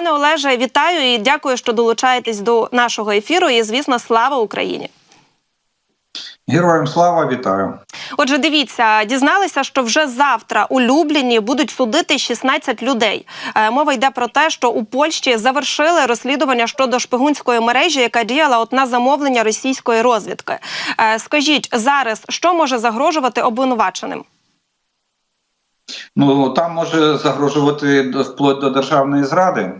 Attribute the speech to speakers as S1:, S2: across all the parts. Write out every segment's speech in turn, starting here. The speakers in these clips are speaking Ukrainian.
S1: Пане Олеже, вітаю і дякую, що долучаєтесь до нашого ефіру. І звісно, слава Україні.
S2: Героям слава вітаю.
S1: Отже, дивіться, дізналися, що вже завтра у Любліні будуть судити 16 людей. Е, Мова йде про те, що у Польщі завершили розслідування щодо шпигунської мережі, яка діяла от на замовлення російської розвідки. Е, Скажіть зараз, що може загрожувати обвинуваченим?
S2: Ну там може загрожувати вплоть до державної зради,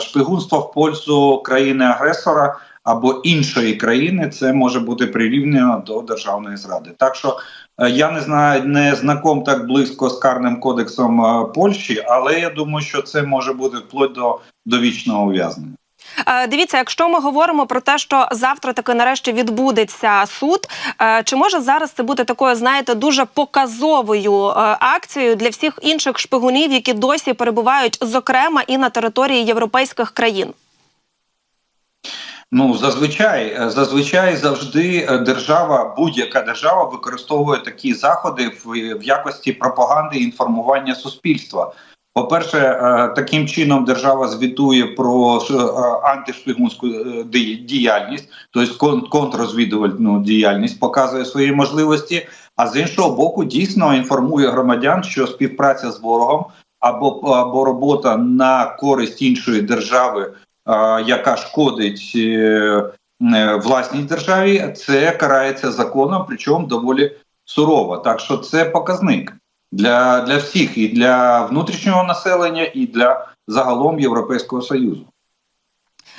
S2: шпигунство в пользу країни-агресора або іншої країни. Це може бути прирівняно до державної зради. Так що е, я не знаю, не знаком так близько з карним кодексом е, Польщі, але я думаю, що це може бути вплоть до довічного ув'язнення.
S1: Е, Дивіться, якщо ми говоримо про те, що завтра таки нарешті відбудеться суд, е, чи може зараз це бути такою, знаєте, дуже показовою е, акцією для всіх інших шпигунів, які досі перебувають зокрема і на території європейських країн?
S2: Ну зазвичай, зазвичай завжди держава, будь-яка держава використовує такі заходи в, в якості пропаганди і інформування суспільства. По-перше, е, таким чином держава звітує про е, антишпигунську е, діяльність, тобто кон- контррозвідувальну діяльність, показує свої можливості. А з іншого боку, дійсно інформує громадян, що співпраця з ворогом або, або робота на користь іншої держави яка шкодить власній державі, це карається законом, причому доволі сурово. Так що це показник для, для всіх, і для внутрішнього населення, і для загалом Європейського союзу.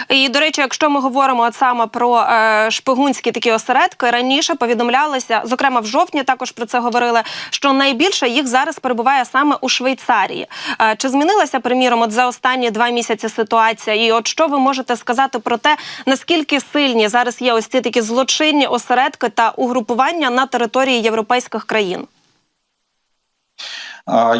S1: І до речі, якщо ми говоримо от саме про е, шпигунські такі осередки, раніше повідомлялося, зокрема в жовтні, також про це говорили. Що найбільше їх зараз перебуває саме у Швейцарії. Е, чи змінилася приміром от за останні два місяці ситуація? І от що ви можете сказати про те, наскільки сильні зараз є ось ці такі злочинні осередки та угрупування на території європейських країн?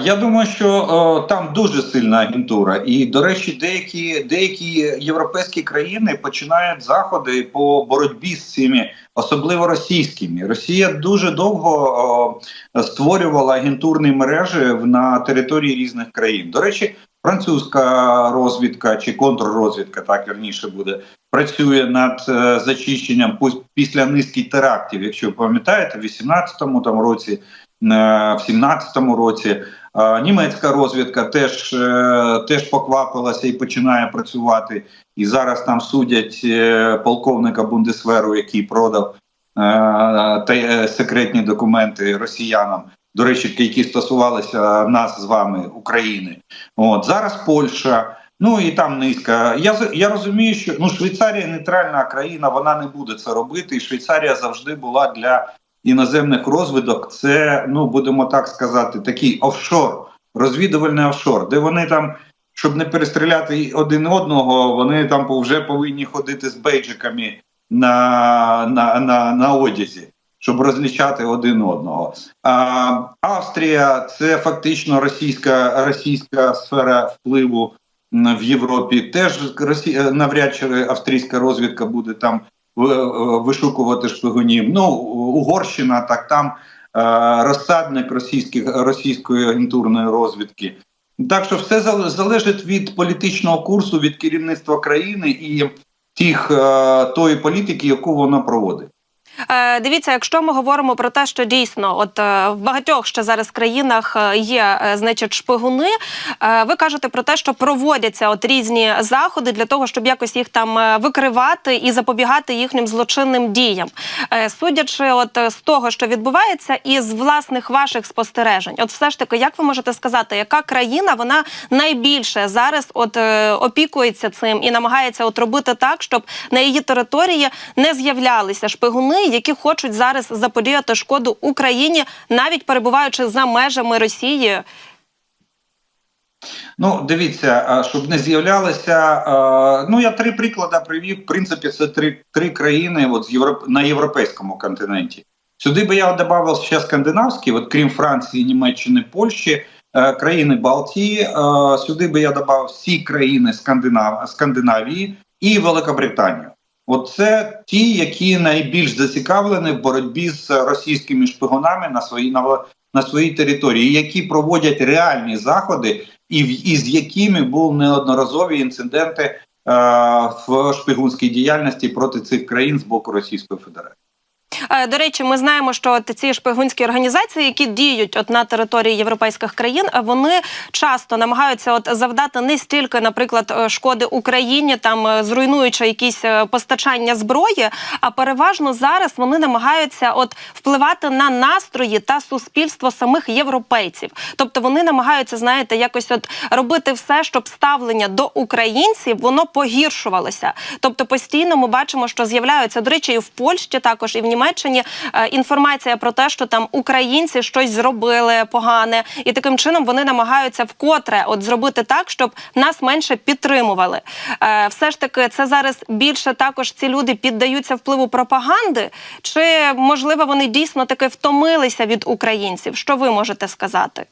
S2: Я думаю, що там дуже сильна агентура, і до речі, деякі деякі європейські країни починають заходи по боротьбі з цими, особливо російськими. Росія дуже довго створювала агентурні мережі на території різних країн. До речі, французька розвідка чи контррозвідка, так вірніше буде, працює над е, зачищенням після низки терактів. Якщо ви пам'ятаєте, в 18-му там році е, в 17-му році. Е, Німецька розвідка теж, е, теж поквапилася і починає працювати. І зараз там судять е, полковника Бундесверу, який продав е, та, е, секретні документи росіянам. До речі, які стосувалися нас з вами, України. От зараз Польща. Ну і там низка. Я я розумію, що ну Швейцарія нейтральна країна, вона не буде це робити. І Швейцарія завжди була для іноземних розвідок. Це ну будемо так сказати, такий офшор, розвідувальний офшор, де вони там, щоб не перестріляти один одного, вони там вже повинні ходити з бейджиками на, на, на, на одязі. Щоб розлічати один одного, а, Австрія це фактично російська російська сфера впливу в Європі. Теж навряд чи австрійська розвідка буде там вишукувати шпигунів. Ну Угорщина, так там е, розсадник російських російської агентурної розвідки. Так що все залежить від політичного курсу, від керівництва країни і тих е, тої політики, яку вона проводить.
S1: Е, Дивіться, якщо ми говоримо про те, що дійсно, от е, в багатьох ще зараз країнах е, є, значить, шпигуни. Ви кажете про те, що проводяться от різні заходи для того, щоб якось їх там викривати і запобігати їхнім злочинним діям. Судячи, от з того, що відбувається, і з власних ваших спостережень, от все ж таки, як ви можете сказати, яка країна вона найбільше зараз от опікується цим і намагається от робити так, щоб на її території не з'являлися шпигуни, які хочуть зараз заподіяти шкоду Україні, навіть перебуваючи за межами Росії.
S2: Ну, дивіться, щоб не з'являлися. Ну, я три приклади привів. В принципі, це три, три країни от, на європейському континенті. Сюди би я додав ще скандинавські, от крім Франції, Німеччини, Польщі, е, країни Балтії. е, Сюди би я додав всі країни Скандинав... Скандинавії і Великобританію. От це ті, які найбільш зацікавлені в боротьбі з російськими шпигунами на своїй на, на своїй території, які проводять реальні заходи і, в- і з якими були неодноразові інциденти е, в шпигунській діяльності проти цих країн з боку Російської Федерації.
S1: Е, До речі, ми знаємо, що от ці шпигунські організації, які діють от на території європейських країн, е, вони часто намагаються от завдати не стільки, наприклад, е, шкоди Україні, там зруйнуючи якісь постачання зброї, а переважно зараз вони намагаються от впливати на настрої та суспільство самих європейців. Тобто вони намагаються, знаєте, якось от робити все, щоб ставлення до українців воно погіршувалося. Тобто постійно ми бачимо, що з'являються до речі, і в Польщі також і в Німеччині е, інформація про те, що там українці щось зробили погане, і таким чином вони намагаються вкотре от зробити так, щоб нас менше підтримували. Е, все ж таки, це зараз більше також ці люди піддаються впливу пропаганди, чи можливо вони дійсно таки втомилися від українців? Що ви можете сказати?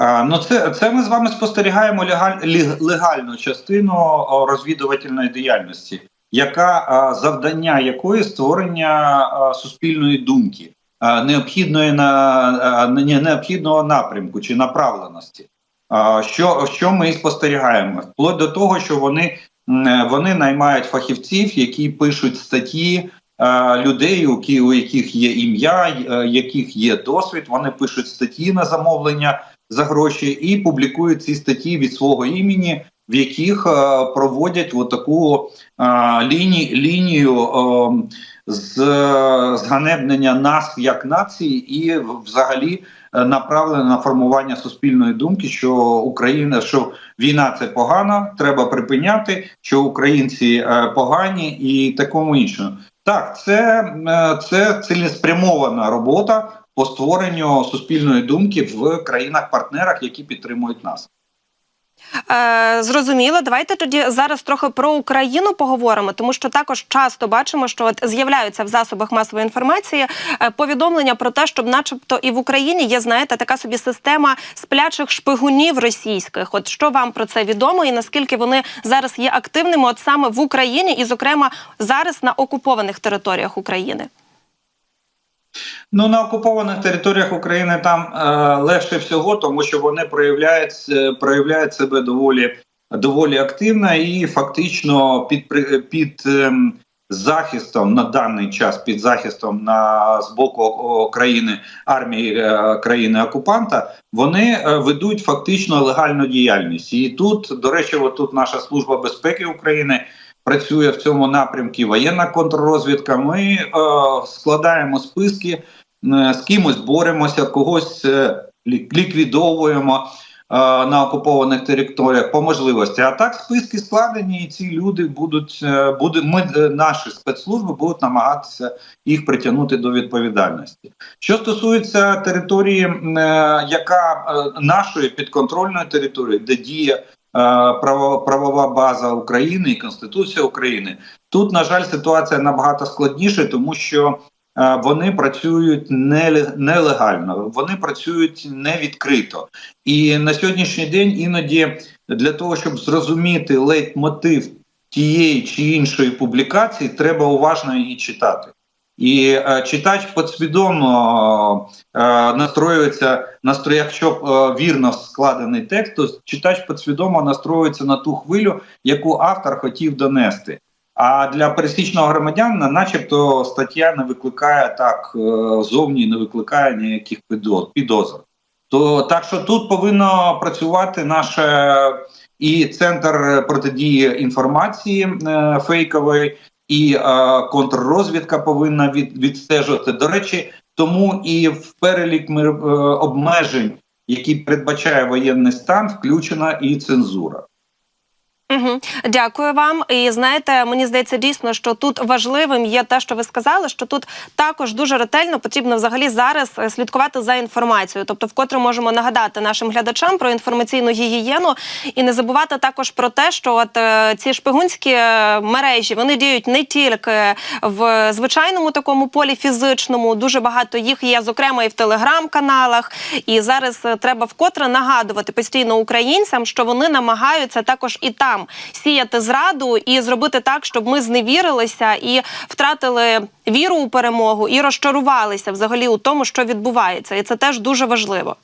S2: Ну, це, це ми з вами спостерігаємо легаль, легальну частину о, розвідувальної діяльності, яка завдання якої створення суспільної думки, необхідної на не- необхідного напрямку чи направленості. Що, що ми спостерігаємо? Вплоть до того, що вони, вони наймають фахівців, які пишуть статті. Людей, у яких є ім'я, е, яких є досвід, вони пишуть статті на замовлення за гроші і публікують ці статті від свого імені, в яких е, проводять таку е, ліні, лінію е, з зганебнення нас як нації, і взагалі направлена на формування суспільної думки, що Україна, що війна це погано, треба припиняти, що українці погані і такому іншому. Так, це, це цілеспрямована робота по створенню суспільної думки в країнах-партнерах, які підтримують нас.
S1: Е, зрозуміло, давайте тоді зараз трохи про Україну поговоримо, тому що також часто бачимо, що от з'являються в засобах масової інформації е, повідомлення про те, що, начебто, і в Україні є, знаєте, така собі система сплячих шпигунів російських. От що вам про це відомо, і наскільки вони зараз є активними, от саме в Україні, і, зокрема, зараз на окупованих територіях України?
S2: Ну на окупованих територіях України там е, легше всього, тому що вони проявляють, е, проявляють себе доволі доволі активно і фактично під під ем, захистом на даний час, під захистом на з боку країни армії е, країни окупанта, вони е, ведуть фактично легальну діяльність. І тут, до речі, от наша служба безпеки України. Працює в цьому напрямку воєнна контррозвідка. Ми е, складаємо списки Е, з кимось боремося, когось е, ліквідовуємо е, на окупованих територіях по можливості. А так списки складені, і ці люди будуть е, буде ми е, наші спецслужби будуть намагатися їх притягнути до відповідальності. Що стосується території, яка нашої підконтрольної території, де діє. Е, право- правова база України і Конституція України тут, на жаль, ситуація набагато складніша, тому що е, вони працюють нелегально, вони працюють не відкрито. І на сьогоднішній день іноді для того, щоб зрозуміти лейтмотив тієї чи іншої публікації, треба уважно її читати. І е, читач підсвідомо е, настроюється настрой, якщо е, вірно складений текст, то читач підсвідомо настроюється на ту хвилю, яку автор хотів донести. А для пересічного громадянина, начебто, стаття не викликає так е, зовні, не викликає ніяких підоз- підозр. То так що тут повинно працювати наше і центр протидії інформації е, фейкової, і е, контррозвідка повинна від, відстежувати. До речі, тому і в перелік ми, е, обмежень, які передбачає воєнний стан, включена і цензура.
S1: Угу. Дякую вам. І знаєте, мені здається дійсно, що тут важливим є те, що ви сказали, що тут також дуже ретельно потрібно взагалі зараз е, слідкувати за інформацією. Тобто, вкотре можемо нагадати нашим глядачам про інформаційну гігієну і не забувати також про те, що от е, ці шпигунські е, мережі вони діють не тільки в звичайному такому полі фізичному. Дуже багато їх є, зокрема, і в телеграм-каналах. І зараз треба вкотре нагадувати постійно українцям, що вони намагаються також і там сіяти зраду і зробити так, щоб ми зневірилися і втратили віру у перемогу і розчарувалися взагалі у тому, що відбувається, і це теж дуже важливо.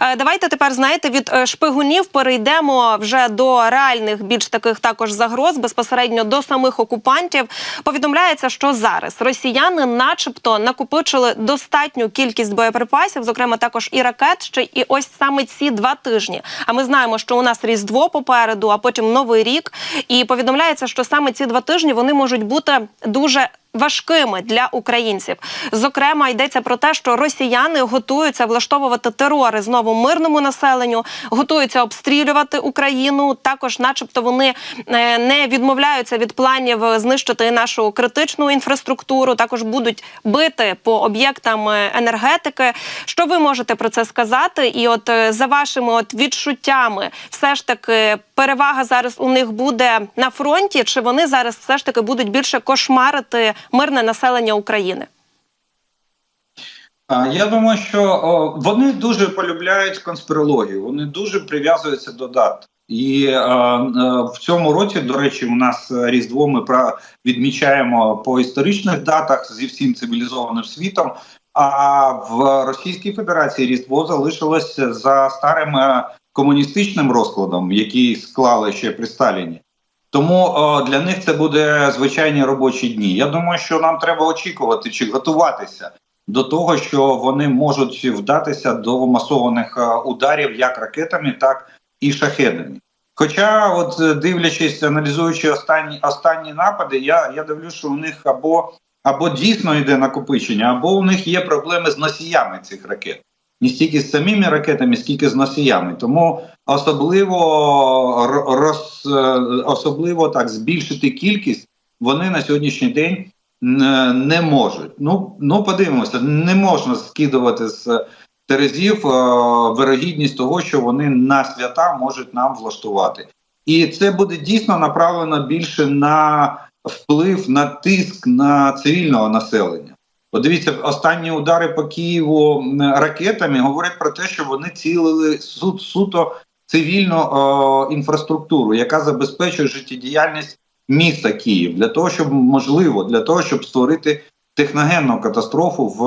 S1: Е, Давайте тепер знаєте від е, шпигунів перейдемо вже до реальних більш таких також загроз безпосередньо до самих окупантів. Повідомляється, що зараз росіяни, начебто, накопичили достатню кількість боєприпасів, зокрема також і ракет. Ще і ось саме ці два тижні. А ми знаємо, що у нас різдво попереду, а потім новий рік. І повідомляється, що саме ці два тижні вони можуть бути дуже важкими для українців. Зокрема, йдеться про те, що росіяни готуються влаштовувати терори знову мирному населенню, готуються обстрілювати Україну. Також, начебто, вони е, не відмовляються від планів знищити нашу критичну інфраструктуру. Також будуть бити по об'єктам е, енергетики. Що ви можете про це сказати? І от е, за вашими от відчуттями, все ж таки перевага зараз у них буде на фронті, чи вони зараз все ж таки будуть більше кошмарити мирне населення України?
S2: Я думаю, що вони дуже полюбляють конспірологію, вони дуже прив'язуються до дат. І е, е, в цьому році, до речі, у нас Різдво ми відмічаємо по історичних датах зі всім цивілізованим світом. А в Російській Федерації Різдво залишилося за старим е, комуністичним розкладом, який склали ще при Сталіні. Тому для них це буде звичайні робочі дні. Я думаю, що нам треба очікувати чи готуватися до того, що вони можуть вдатися до масованих е, ударів як ракетами, так і шахедами. Хоча, от дивлячись, аналізуючи останні останні напади, я я дивлюся, що у них або або дійсно йде накопичення, або у них є проблеми з носіями цих ракет. Не стільки з самими ракетами, скільки з носіями. Тому особливо роз, е, особливо так збільшити кількість вони на сьогоднішній день не можуть. Ну ну подивимося, не можна скидувати з терезів е, вирогідність того, що вони на свята можуть нам влаштувати, і це буде дійсно направлено більше на вплив на тиск на цивільного населення. Подивіться, останні удари по Києву ракетами говорять про те, що вони цілили суд суто цивільну е, інфраструктуру, яка забезпечує життєдіяльність міста Київ для того, щоб можливо для того, щоб створити техногенну катастрофу в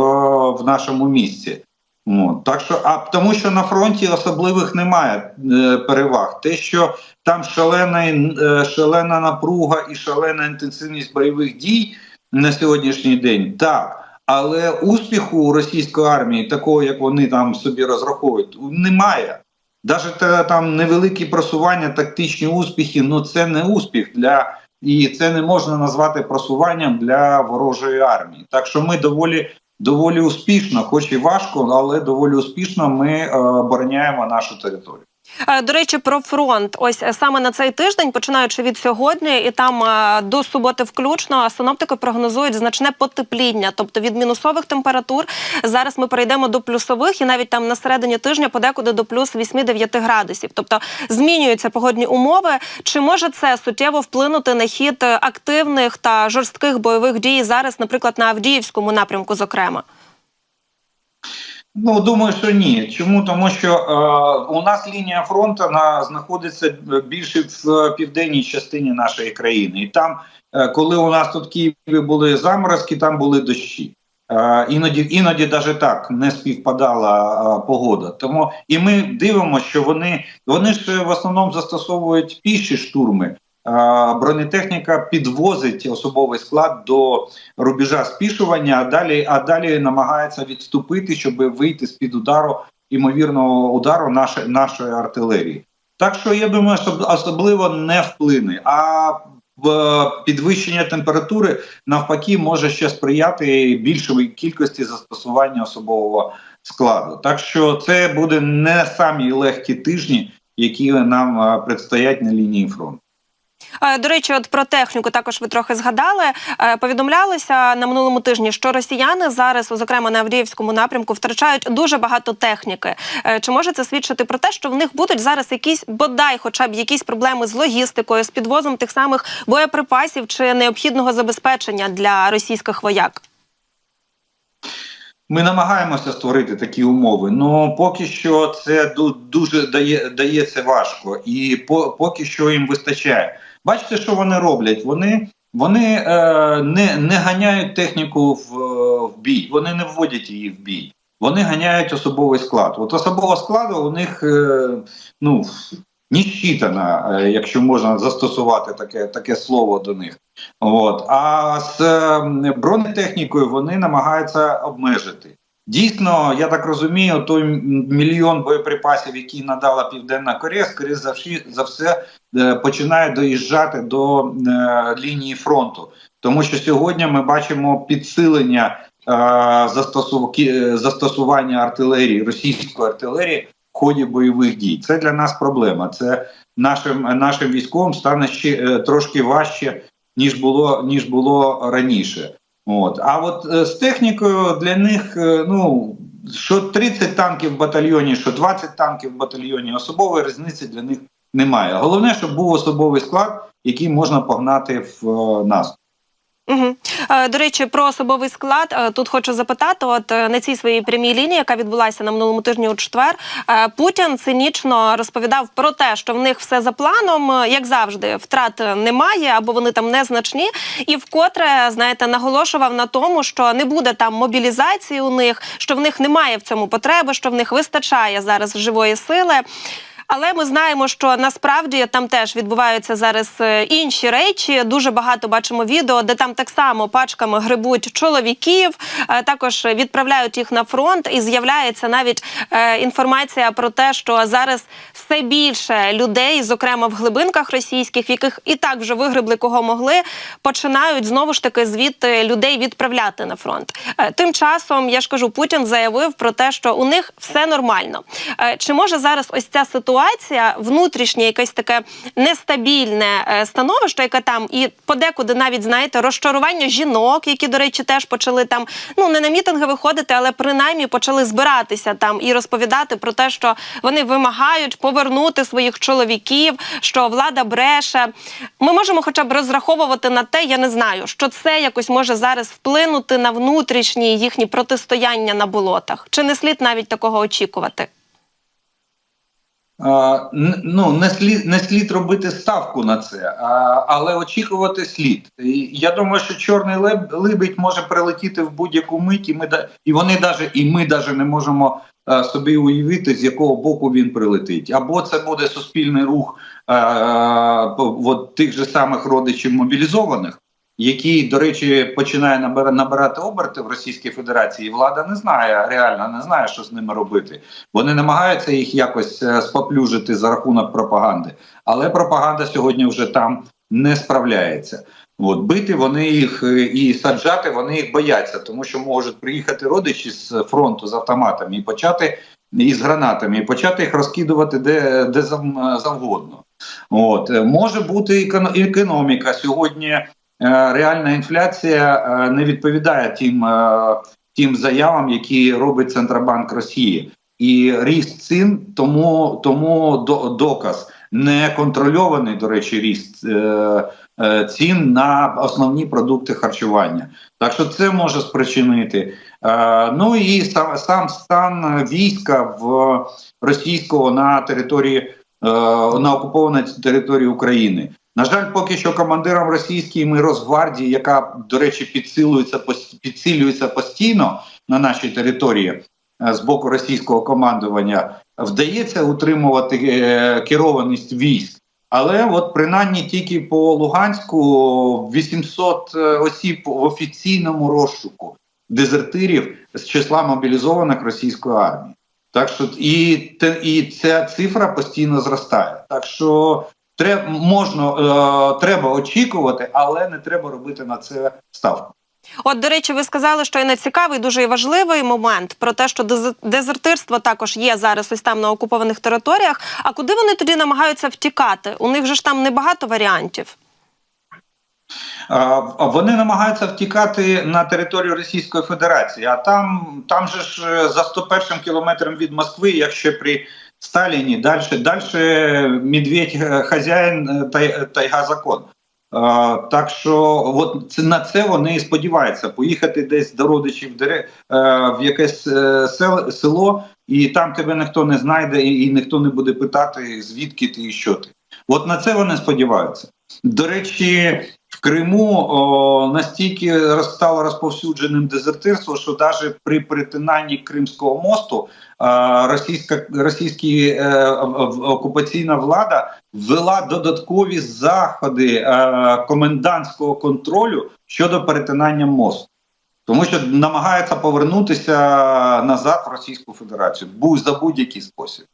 S2: в нашому місті. От. Так що, а тому, що на фронті особливих немає е, переваг, те, що там шалена, е, шалена напруга і шалена інтенсивність бойових дій на сьогоднішній день, так. Але успіху російської армії, такого як вони там собі розраховують, немає. Навіть там невеликі просування, тактичні успіхи, ну це не успіх для і це не можна назвати просуванням для ворожої армії. Так що ми доволі доволі успішно, хоч і важко, але доволі успішно ми е, обороняємо нашу територію.
S1: Е, До речі, про фронт. Ось е, саме на цей тиждень, починаючи від сьогодні, і там е, до суботи, включно синоптики прогнозують значне потепління, тобто від мінусових температур. Зараз ми перейдемо до плюсових, і навіть там на середині тижня подекуди до плюс 8-9 градусів. Тобто змінюються погодні умови. Чи може це суттєво вплинути на хід активних та жорстких бойових дій зараз, наприклад, на Авдіївському напрямку, зокрема?
S2: Ну думаю, що ні. Чому тому, що е, у нас лінія фронту на знаходиться більше в південній частині нашої країни, і там, е, коли у нас тут Києві були заморозки, там були дощі. Е, іноді, іноді навіть так не співпадала е, погода. Тому і ми дивимося, що вони вони ж в основному застосовують піші штурми бронетехніка підвозить особовий склад до рубежа спішування, а далі а далі намагається відступити, щоб вийти з під удару імовірного удару нашої нашої артилерії. Так що я думаю, що особливо не вплине. А підвищення температури навпаки може ще сприяти більшої кількості застосування особового складу. Так що це буде не самі легкі тижні, які нам предстоять на лінії фронту.
S1: Е, До речі, от про техніку також ви трохи згадали. Е, Повідомлялося на минулому тижні, що росіяни зараз, зокрема на Авдіївському напрямку, втрачають дуже багато техніки. Е, Чи може це свідчити про те, що в них будуть зараз якісь бодай, хоча б якісь проблеми з логістикою, з підвозом тих самих боєприпасів чи необхідного забезпечення для російських вояк?
S2: Ми намагаємося створити такі умови, але поки що це дуже дає, дається важко, і по, поки що їм вистачає. Бачите, що вони роблять? Вони вони е, не не ганяють техніку в, в бій, вони не вводять її в бій. вони ганяють особовий склад. От особового складу у них е, ну не е, якщо можна застосувати таке, таке слово до них. От. А з е, бронетехнікою вони намагаються обмежити. Дійсно, я так розумію, той мільйон боєприпасів, які надала Південна Корея, скоріше за всі- за все е, починає доїжджати до е, лінії фронту. Тому що сьогодні ми бачимо підсилення е, е, застосування артилерії, російської артилерії в ході бойових дій. Це для нас проблема. Це нашим, нашим військовим стане ще е, трошки важче, ніж було, ніж було раніше. От. А от з технікою для них, е, ну, що 30 танків в батальйоні, що 20 танків в батальйоні, особової різниці для них немає. Головне, щоб був особовий склад, який можна погнати в е, наступ.
S1: Угу. До речі, про особовий склад е, тут хочу запитати. От е, на цій своїй прямій лінії, яка відбулася на минулому тижні у четвер, Путін цинічно розповідав про те, що в них все за планом, як завжди, втрат немає або вони там незначні, і вкотре знаєте, наголошував на тому, що не буде там мобілізації у них, що в них немає в цьому потреби, що в них вистачає зараз живої сили. Але ми знаємо, що насправді там теж відбуваються зараз е, інші речі. Дуже багато бачимо відео, де там так само пачками грибуть чоловіків, е, також відправляють їх на фронт, і з'являється навіть е, інформація про те, що зараз все більше людей, зокрема в глибинках російських, яких і так вже вигребли кого могли, починають знову ж таки звідти людей відправляти на фронт. Тим часом я ж кажу, Путін заявив про те, що у них все нормально. Чи може зараз ось ця ситуація, внутрішнє якесь таке нестабільне е, становище, яке там, і подекуди навіть знаєте, розчарування жінок, які, до речі, теж почали там ну не на мітинги виходити, але принаймні почали збиратися там і розповідати про те, що вони вимагають повернути своїх чоловіків, що влада бреше. Ми можемо хоча б розраховувати на те, я не знаю, що це якось може зараз вплинути на внутрішні їхні протистояння на болотах. Чи не слід навіть такого очікувати?
S2: Ну, не слід, не слід робити ставку на це, а, але очікувати слід. І я думаю, що чорний леб, либідь може прилетіти в будь-яку мить, і ми і вони даже, і ми даже не можемо а, собі уявити, з якого боку він прилетить. Або це буде суспільний рух а, от тих же самих родичів мобілізованих. Який, до речі, починає набира- набирати оберти в Російській Федерації, і влада не знає, реально не знає, що з ними робити. Вони намагаються їх якось е, споплюжити за рахунок пропаганди, але пропаганда сьогодні вже там не справляється. От бити вони їх е, і саджати вони їх бояться, тому що можуть приїхати родичі з фронту з автоматами і почати і з гранатами, і почати їх розкидувати де, де завгодно. От е, може бути еконо- економіка сьогодні. Е, Реальна інфляція е, не відповідає тим, е, тим заявам, які робить Центробанк Росії і ріст цін, тому тому до, доказ неконтрольований, до речі, ріст цін на основні продукти харчування. Так що це може спричинити. Ну і сам, сам стан війська в російського на території на окупованій території України. На жаль, поки що командиром російської ми Росгвардії, яка, до речі, підсилюється підсилюється постійно на нашій території е, з боку російського командування, вдається утримувати е, керованість військ. Але от принаймні тільки по Луганську 800 е, осіб в офіційному розшуку дезертирів з числа мобілізованих російської армії. Так що і, і ця цифра постійно зростає. Так що Треба можна е, треба очікувати, але не треба робити на це ставку.
S1: От, до речі, ви сказали, що і не цікавий, дуже і важливий момент про те, що дез- дезертирство також є зараз ось там на окупованих територіях. А куди вони тоді намагаються втікати? У них же ж там небагато варіантів.
S2: Вони намагаються втікати на територію Російської Федерації. А там, там же ж е, за 101 кілометром від Москви, якщо при Сталіні, далі, далі медведь е, хазяїн, е, тай, тайга закон. Так що от на це вони і сподіваються поїхати десь до родичів е, в якесь е, сел, село, і там тебе ніхто не знайде, і, ніхто не буде питати, звідки ти і що ти. От на це вони сподіваються. До речі, Криму о, настільки стало розповсюдженим дезертирство, що навіть при перетинанні Кримського мосту е, російська російські е, окупаційна влада ввела додаткові заходи е, комендантського контролю щодо перетинання мосту. Тому що намагається повернутися назад в Російську Федерацію за будь-який спосіб.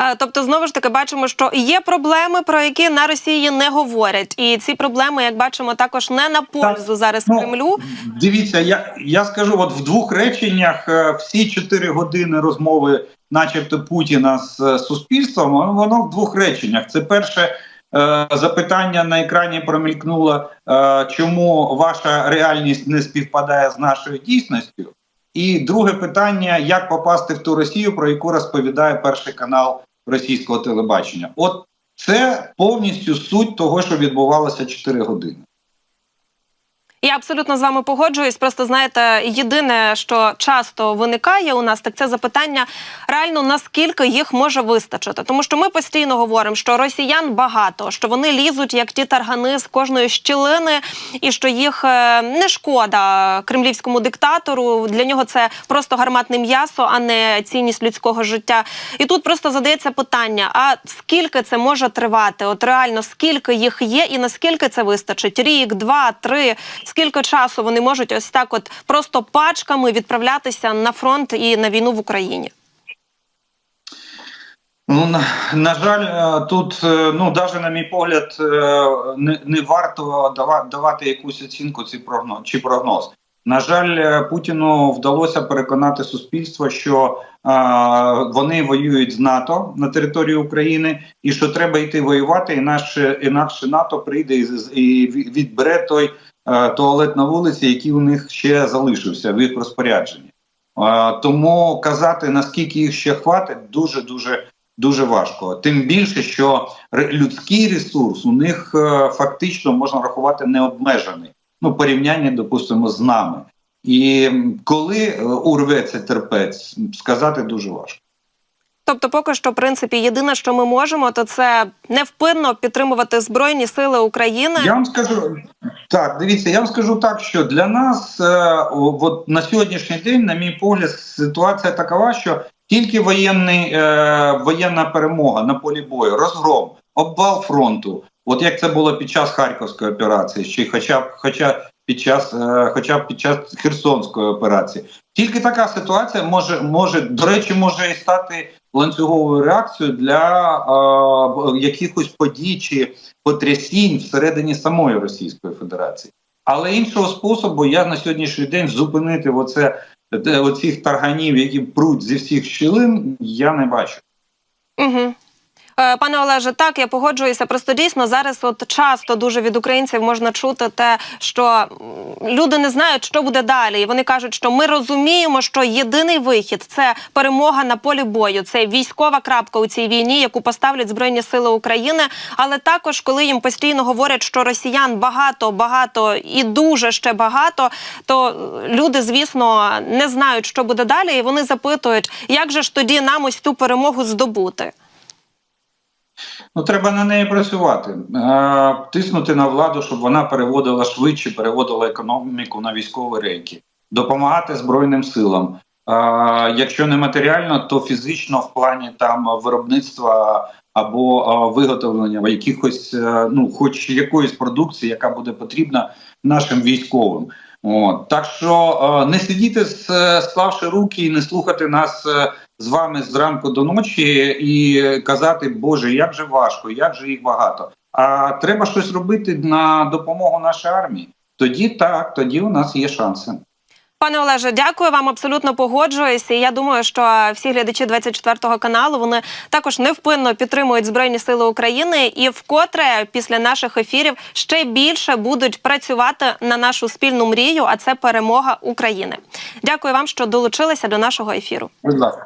S1: Е, Тобто, знову ж таки, бачимо, що є проблеми, про які на Росії не говорять, і ці проблеми, як бачимо, також не на пользу зараз
S2: Ну,
S1: Кремлю.
S2: Дивіться, я, я скажу, от в двох реченнях е, всі чотири години розмови, начебто Путіна з е, суспільством, воно- в двох реченнях. Це перше запитання на екрані промількнуло, чому ваша реальність не співпадає з нашою дійсністю. І друге питання: як попасти в ту Росію, про яку розповідає перший канал російського телебачення? От це повністю суть того, що відбувалося 4 години.
S1: Я абсолютно з вами погоджуюсь. Просто знаєте, єдине, що часто виникає у нас, так це запитання реально наскільки їх може вистачити. Тому що ми постійно говоримо, що росіян багато, що вони лізуть як ті таргани з кожної щілини, і що їх е, не шкода кремлівському диктатору. Для нього це просто гарматне м'ясо, а не цінність людського життя. І тут просто задається питання: а скільки це може тривати? От реально скільки їх є, і наскільки це вистачить? Рік, два, три. Скільки часу вони можуть ось так, от просто пачками відправлятися на фронт і на війну в Україні?
S2: Ну на, на жаль, е, тут е, ну навіть на мій погляд е, не, не варто дава, давати якусь оцінку ці прогноз чи прогноз. На жаль, Путіну вдалося переконати суспільство, що е, вони воюють з НАТО на території України, і що треба йти воювати, інакше інакше НАТО прийде і, і відбере той туалет на вулиці, який у них ще залишився в їх розпорядженні. Е, тому казати наскільки їх ще хватить, дуже дуже дуже важко. Тим більше, що людський ресурс у них е, фактично можна рахувати необмежений. Ну, порівняння, допустимо, з нами. І коли е, урветься терпець, сказати дуже важко.
S1: Тобто, поки що, в принципі, єдине, що ми можемо, то це невпинно підтримувати збройні сили України.
S2: Я вам скажу так, дивіться, я вам скажу так, що для нас е, от на сьогоднішній день, на мій погляд, ситуація такова, що тільки воєнний, е, воєнна перемога на полі бою, розгром, обвал фронту, от як це було під час Харківської операції, чи хоча б хоча під час, е, хоча б під час Херсонської операції, тільки така ситуація може, може до речі, може і стати ланцюговою реакцією для е, якихось подій чи потрясінь всередині самої Російської Федерації. Але іншого способу я на сьогоднішній день зупинити оце, оцих тарганів, які пруть зі всіх щілин, я не бачу.
S1: Угу. Пане Олеже, так я погоджуюся. Просто дійсно зараз, от часто дуже від українців можна чути те, що люди не знають, що буде далі. І вони кажуть, що ми розуміємо, що єдиний вихід це перемога на полі бою, це військова крапка у цій війні, яку поставлять збройні сили України. Але також, коли їм постійно говорять, що росіян багато, багато і дуже ще багато, то е, люди, звісно, не знають, що буде далі, і вони запитують, як же ж тоді нам ось ту перемогу здобути.
S2: Ну, треба на неї працювати, е, тиснути на владу, щоб вона переводила швидше, переводила економіку на військові рейки, допомагати Збройним силам. Е, якщо не матеріально, то фізично в плані там виробництва або е, виготовлення якихось, ну, хоч якоїсь продукції, яка буде потрібна нашим військовим. От. Так що е, не сидіти с- склавши руки і не слухати нас е, з вами зранку до ночі і казати, Боже, як же важко, як же їх багато. А треба щось робити на допомогу нашій армії. Тоді так, тоді у нас є шанси.
S1: Пане Олеже, дякую вам. Абсолютно погоджуюся. І Я думаю, що всі глядачі 24 каналу вони також невпинно підтримують збройні сили України і вкотре після наших ефірів ще більше будуть працювати на нашу спільну мрію, а це перемога України. Дякую вам, що долучилися до нашого ефіру.
S2: Будь ласка.